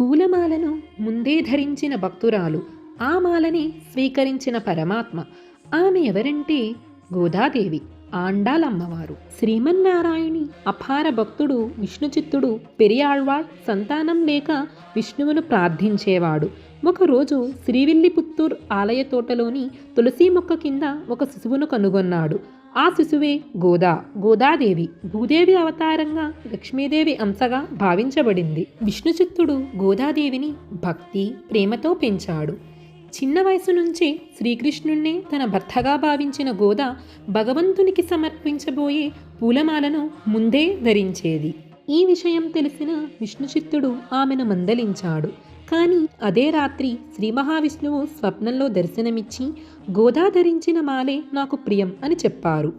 పూలమాలను ముందే ధరించిన భక్తురాలు. ఆ మాలని స్వీకరించిన పరమాత్మ. ఆమె ఎవరంటే గోదాదేవి ఆండాలమ్మవారు. శ్రీమన్నారాయణి అపార భక్తుడు విష్ణుచిత్తుడు పెరియాళ్వాడ్ సంతానం లేక విష్ణువును ప్రార్థించేవాడు. ఒకరోజు శ్రీవిల్లిపుత్తూర్ ఆలయ తోటలోని తులసి మొక్క కింద ఒక శిశువును కనుగొన్నాడు. ఆ శిశువే గోదా. గోదాదేవి. భూదేవి అవతారంగా లక్ష్మీదేవి అంశగా భావించబడింది. విష్ణుచిత్తుడు గోదాదేవిని భక్తి ప్రేమతో పెంచాడు. చిన్న వయసు నుంచే శ్రీకృష్ణుణ్ణే తన భర్తగా భావించిన గోద భగవంతునికి సమర్పించబోయే పూలమాలను ముందే ధరించేది. ఈ విషయం తెలిసిన విష్ణుచిత్తుడు ఆమెను మందలించాడు. కానీ అదే రాత్రి శ్రీ మహావిష్ణువు స్వప్నంలో దర్శనమిచ్చి గోదా ధరించిన మాలే నాకు ప్రియం అని చెప్పారు.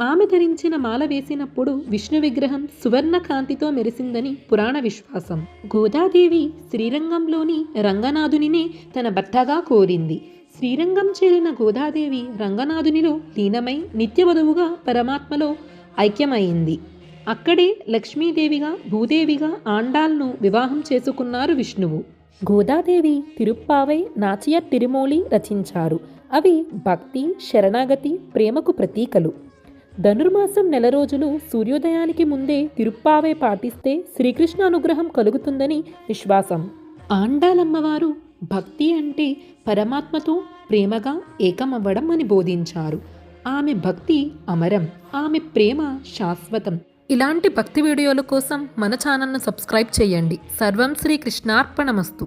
ఆమె ధరించిన మాల వేసినప్పుడు విష్ణు విగ్రహం సువర్ణ కాంతితో మెరిసిందని పురాణ విశ్వాసం. గోదాదేవి శ్రీరంగంలోని రంగనాథునినే తన భర్తగా కోరింది. శ్రీరంగం చేరిన గోదాదేవి రంగనాథునిలో లీనమై నిత్యవధువుగా పరమాత్మలో ఐక్యమైంది. అక్కడే లక్ష్మీదేవిగా భూదేవిగా ఆండాల్ను వివాహం చేసుకున్నారు విష్ణువు. గోదాదేవి తిరుప్పావై నాచియ తిరుమూలి రచించారు. అవి భక్తి శరణాగతి ప్రేమకు ప్రతీకలు. ధనుర్మాసం నెల రోజులు సూర్యోదయానికి ముందే తిరుప్పావై పాటిస్తే శ్రీకృష్ణ అనుగ్రహం కలుగుతుందని విశ్వాసం. ఆండాలమ్మవారు భక్తి అంటే పరమాత్మతో ప్రేమగా ఏకమవ్వడం అని బోధించారు. ఆమె భక్తి అమరం ఆమె ప్రేమ శాశ్వతం. ఇలాంటి భక్తి వీడియోల కోసం మన ఛానల్ను సబ్స్క్రైబ్ చేయండి. సర్వం శ్రీ కృష్ణార్పణమస్తు.